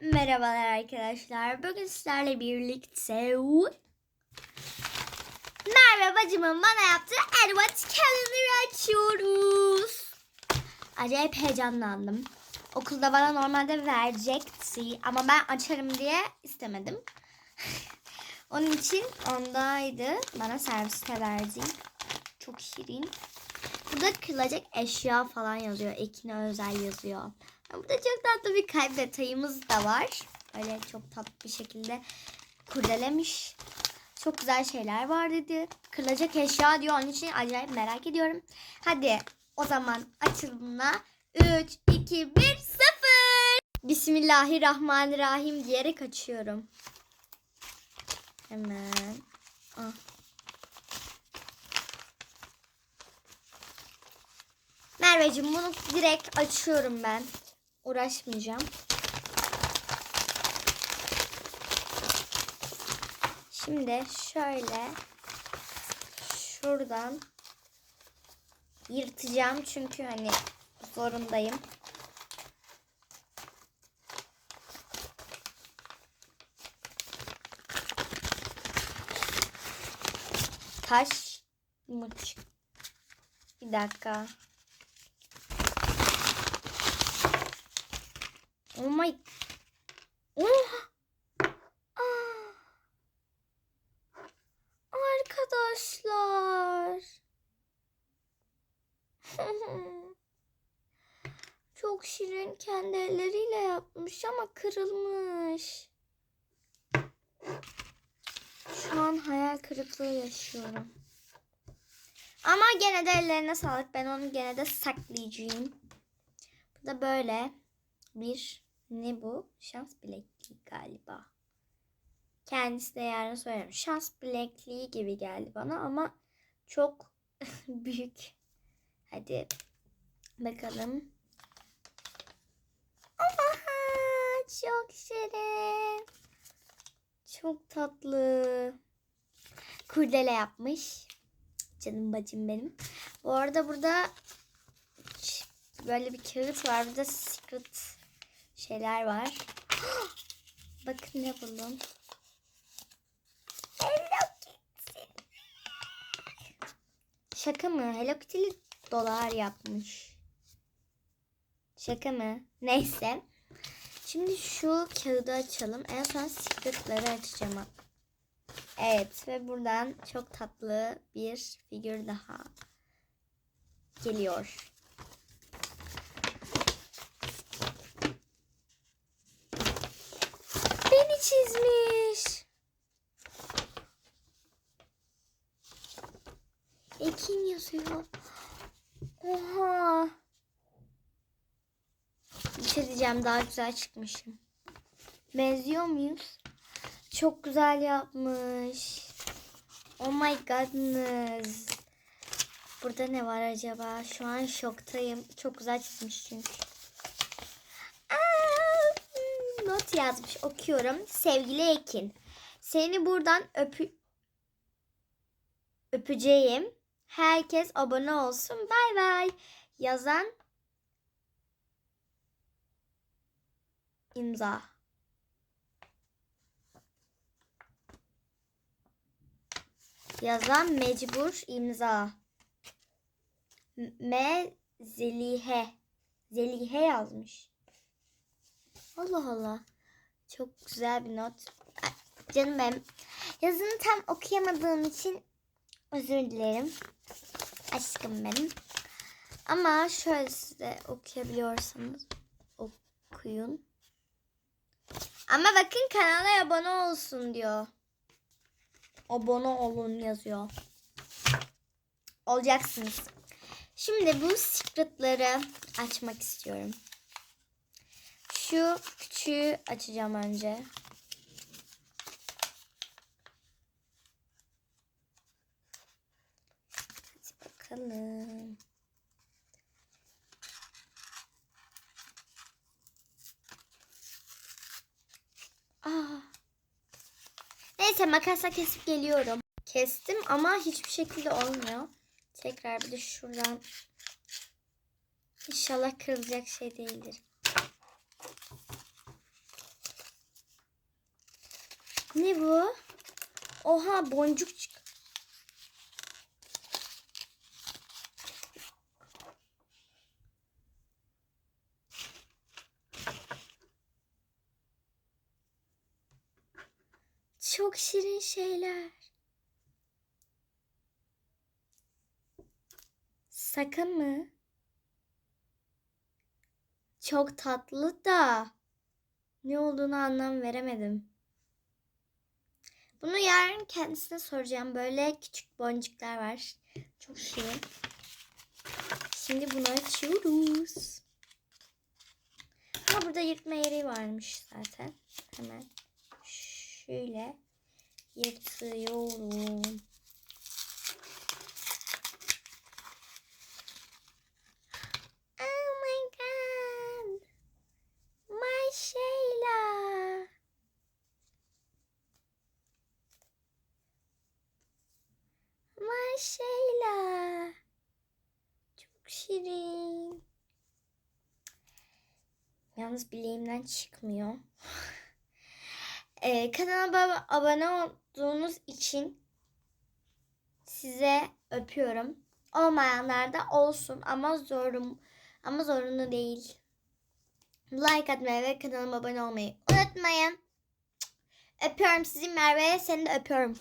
merhabalar arkadaşlar. Bugün sizlerle birlikte Merve bacımın bana yaptığı Edward Calendar açıyoruz. Acayip heyecanlandım. Okulda bana normalde verecekti ama ben açarım diye istemedim. Onun için ondaydı. Bana serviste verdi. Çok şirin. Burada kırılacak eşya falan yazıyor. Ekine özel yazıyor. Burada çok tatlı bir kalp detayımız da var. Öyle çok tatlı bir şekilde kurdelemiş. Çok güzel şeyler var dedi. Kırılacak eşya diyor. Onun için acayip merak ediyorum. Hadi o zaman açılımına 3, 2, 1, 0. Bismillahirrahmanirrahim diyerek açıyorum. Hemen. Ah. Merveciğim bunu direkt açıyorum ben. Uğraşmayacağım. Şimdi şöyle şuradan yırtacağım çünkü hani zorundayım. Taş mı çık- Bir dakika. Oh my. Oh. Aa. Arkadaşlar. Çok şirin kendi elleriyle yapmış ama kırılmış. Şu an hayal kırıklığı yaşıyorum. Ama gene de ellerine sağlık. Ben onu gene de saklayacağım. Bu da böyle bir ne bu? Şans bilekliği galiba. Kendisi de yarın söylerim. Şans bilekliği gibi geldi bana ama çok büyük. Hadi bakalım. Oha, çok şirin. Çok tatlı. Kurdele yapmış. Canım bacım benim. Bu arada burada böyle bir kağıt var. Burada secret şeyler var. Bakın ne buldum. Hello Kitty. Şaka mı? Hello Kitty'li dolar yapmış. Şaka mı? Neyse. Şimdi şu kağıdı açalım. En son secretları açacağım. Evet ve buradan çok tatlı bir figür daha geliyor. Çizmiş. Ekin yazıyor. Oha. Bir şey diyeceğim daha güzel çıkmışım. Benziyor muyuz? Çok güzel yapmış. Oh my goodness. Burada ne var acaba? Şu an şoktayım. Çok güzel çizmiş çünkü. Aa, not yazmış. Okuyorum. Sevgili Ekin. Seni buradan öpü öpeceğim. Herkes abone olsun. Bay bay. Yazan imza. Yazan mecbur imza. M Zelihe. Zelihe yazmış. Allah Allah. Çok güzel bir not. Canım benim. Yazını tam okuyamadığım için özür dilerim. Aşkım benim. Ama şöyle size okuyabiliyorsanız okuyun. Ama bakın kanala abone olsun diyor. Abone olun yazıyor. Olacaksınız. Şimdi bu secretları açmak istiyorum. Şu küçüğü açacağım önce. Hadi bakalım. Aa. Neyse makasla kesip geliyorum. Kestim ama hiçbir şekilde olmuyor. Tekrar bir de şuradan İnşallah kırılacak şey değildir. Ne bu? Oha boncuk çık. Çok şirin şeyler. Sakın mı? Çok tatlı da ne olduğunu anlam veremedim. Bunu yarın kendisine soracağım. Böyle küçük boncuklar var. Çok şirin. Şimdi bunu açıyoruz. Ama burada yırtma yeri varmış zaten. Hemen şöyle yırtıyorum. Oh my god. My Sheila. My Sheila. Çok şirin. Yalnız bileğimden çıkmıyor. Ee, kanalıma abone olduğunuz için size öpüyorum. Olmayanlar da olsun ama zorum ama zorunlu değil. Like atmayı ve kanalıma abone olmayı unutmayın. Öpüyorum sizi Merve. Seni de öpüyorum.